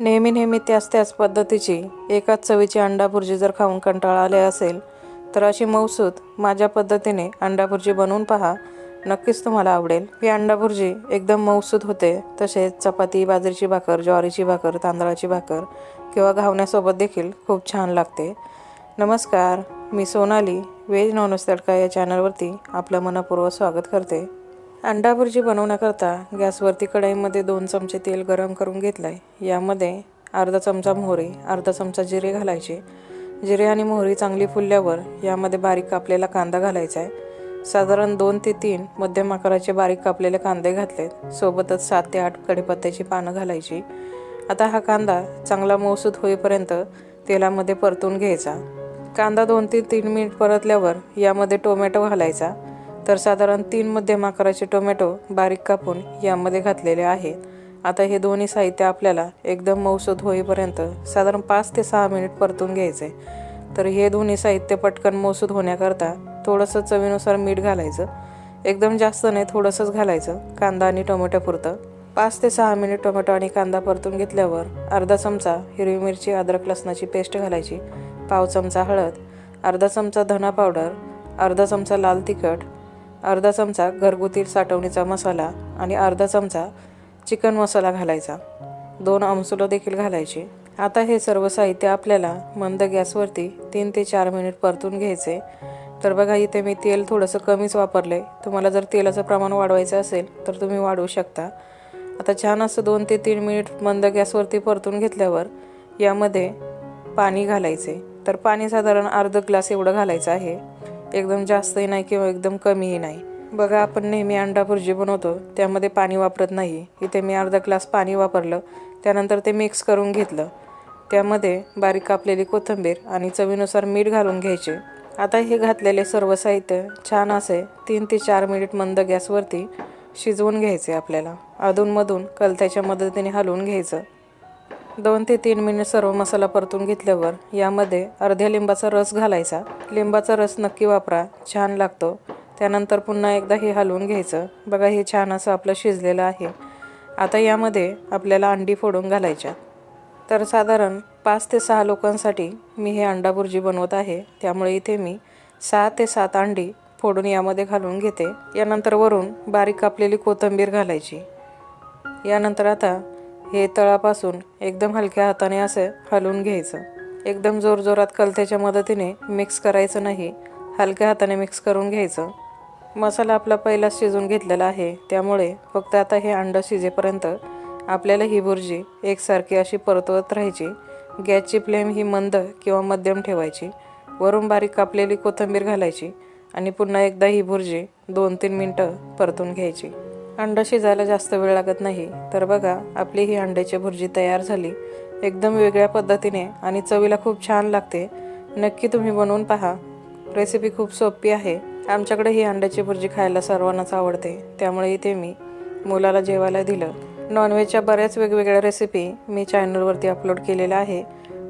नेहमी नेहमी त्याच त्याच पद्धतीची एकाच चवीची अंडाभुर्जी जर खाऊन कंटाळा आले असेल तर अशी मौसूद माझ्या पद्धतीने अंडाभुर्जी बनवून पहा. नक्कीच तुम्हाला आवडेल. ही अंडाभुर्जी एकदम मौसूद होते तसेच चपाती बाजरीची भाकर ज्वारीची भाकर तांदळाची भाकर किंवा घावण्यासोबत देखील खूप छान लागते. नमस्कार मी सोनाली वेज नॉनव्हेज तडका या चॅनलवरती आपलं मनपूर्वक स्वागत करते. अंडा भुर्जी बनवण्याकरता गॅसवरती कढईमध्ये दोन चमचे तेल गरम करून घेतलं आहे यामध्ये अर्धा चमचा मोहरी अर्धा चमचा जिरे घालायचे. जिरे आणि मोहरी चांगली फुलल्यावर यामध्ये बारीक कापलेला कांदा घालायचा आहे साधारण दोन ते तीन मध्यम आकाराचे बारीक कापलेले कांदे घातलेत. सोबतच सात ते आठ कढीपत्त्याची पानं घालायची. आता हा कांदा चांगला मौसूद होईपर्यंत तेलामध्ये परतून घ्यायचा. कांदा दोन ते तीन मिनिट परतल्यावर यामध्ये टोमॅटो घालायचा. तर साधारण तीन मध्यम आकाराचे टोमॅटो बारीक कापून यामध्ये घातलेले आहेत आता हे दोन्ही साहित्य आपल्याला एकदम मऊसद होईपर्यंत साधारण पाच ते सहा मिनिट परतून घ्यायचे. तर हे दोन्ही साहित्य पटकन मौसूद होण्याकरता थोडंसं चवीनुसार मीठ घालायचं. एकदम जास्त नाही थोडंसंच घालायचं. कांदा आणि टोमॅटो पुरतं. पाच ते सहा मिनिट टोमॅटो आणि कांदा परतून घेतल्यावर अर्धा चमचा हिरवी मिरची अद्रक लसणाची पेस्ट घालायची पाव चमचा हळद अर्धा चमचा धना पावडर अर्धा चमचा लाल तिखट अर्धा चमचा घरगुती साठवणीचा मसाला आणि अर्धा चमचा चिकन मसाला घालायचा. दोन आमसुलं देखील घालायची. आता हे सर्व साहित्य आपल्याला मंद गॅसवरती तीन ते चार मिनिट परतून घ्यायचे. तर बघा इथे मी तेल थोडंसं कमीच वापरले तुम्हाला जर तेलाचं प्रमाण वाढवायचं असेल तर तुम्ही वाढवू शकता. आता छान असं दोन ते तीन मिनिट मंद गॅसवरती परतून घेतल्यावर यामध्ये पाणी घालायचे. तर पाणी साधारण अर्ध ग्लास एवढं घालायचं आहे. एकदम जास्तही नाही किंवा एकदम कमीही नाही. बघा आपण नेहमी अंडा भुर्जी बनवतो त्यामध्ये पाणी वापरत नाही. इथे मी अर्धा ग्लास पाणी वापरलं त्यानंतर ते मिक्स करून घेतलं. त्यामध्ये बारीक कापलेली कोथिंबीर आणि चवीनुसार मीठ घालून घ्यायचे. आता हे घातलेले सर्व साहित्य छान असे तीन ते चार मिनिट मंद गॅसवरती शिजवून घ्यायचे आपल्याला. अधूनमधून कलथ्याच्या मदतीने हलवून घ्यायचं. दोन ते तीन मिनिट सर्व मसाला परतून घेतल्यावर यामध्ये अर्ध्या लिंबाचा रस घालायचा. लिंबाचा रस नक्की वापरा छान लागतो. त्यानंतर पुन्हा एकदा हे हलवून घ्यायचं. बघा हे छान असं आपलं शिजलेलं आहे. आता यामध्ये आपल्याला अंडी फोडून घालायच्या. तर साधारण पाच ते सहा लोकांसाठी मी हे अंडा भुर्जी बनवत आहे. त्यामुळे इथे मी सहा ते सात अंडी फोडून यामध्ये घालून घेते. यानंतर वरून बारीक कापलेली कोथिंबीर घालायची. यानंतर आता हे तळापासून एकदम हलक्या हाताने असं हलवून घ्यायचं. एकदम जोरजोरात कलथ्याच्या मदतीने मिक्स करायचं नाही हलक्या हाताने मिक्स करून घ्यायचं. मसाला आपला पहिलाच शिजून घेतलेला आहे त्यामुळे फक्त आता हे अंडं शिजेपर्यंत आपल्याला ही भुर्जी एकसारखी अशी परतवत राहायची. गॅसची फ्लेम ही मंद किंवा मध्यम ठेवायची. वरून बारीक कापलेली कोथिंबीर घालायची आणि पुन्हा एकदा ही भुर्जी दोन तीन मिनटं परतून घ्यायची. अंडं शिजायला जास्त वेळ लागत नाही. तर बघा आपली ही अंड्याची भुर्जी तयार झाली. एकदम वेगळ्या पद्धतीने आणि चवीला खूप छान लागते. नक्की तुम्ही बनवून पहा. रेसिपी खूप सोपी आहे. आमच्याकडे ही अंड्याची भुर्जी खायला सर्वांनाच आवडते. त्यामुळे इथे मी मुलाला जेवायला दिलं. नॉनव्हेजच्या बऱ्याच वेगवेगळ्या रेसिपी मी चॅनलवरती अपलोड केलेल्या आहे.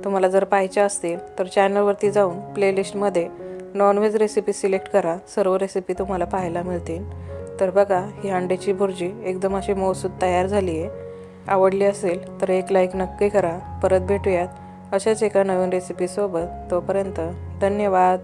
तुम्हाला जर पाहायच्या असतील तर चॅनलवरती जाऊन प्लेलिस्टमध्ये नॉनव्हेज रेसिपी सिलेक्ट करा. सर्व रेसिपी तुम्हाला पाहायला मिळतील. तर बघा ही अंड्याची भुर्जी एकदम अशी मौसूद तयार झाली आहे आवडली असेल तर एक लाईक नक्की करा. परत भेटूयात अशाच एका नवीन रेसिपीसोबत तोपर्यंत धन्यवाद.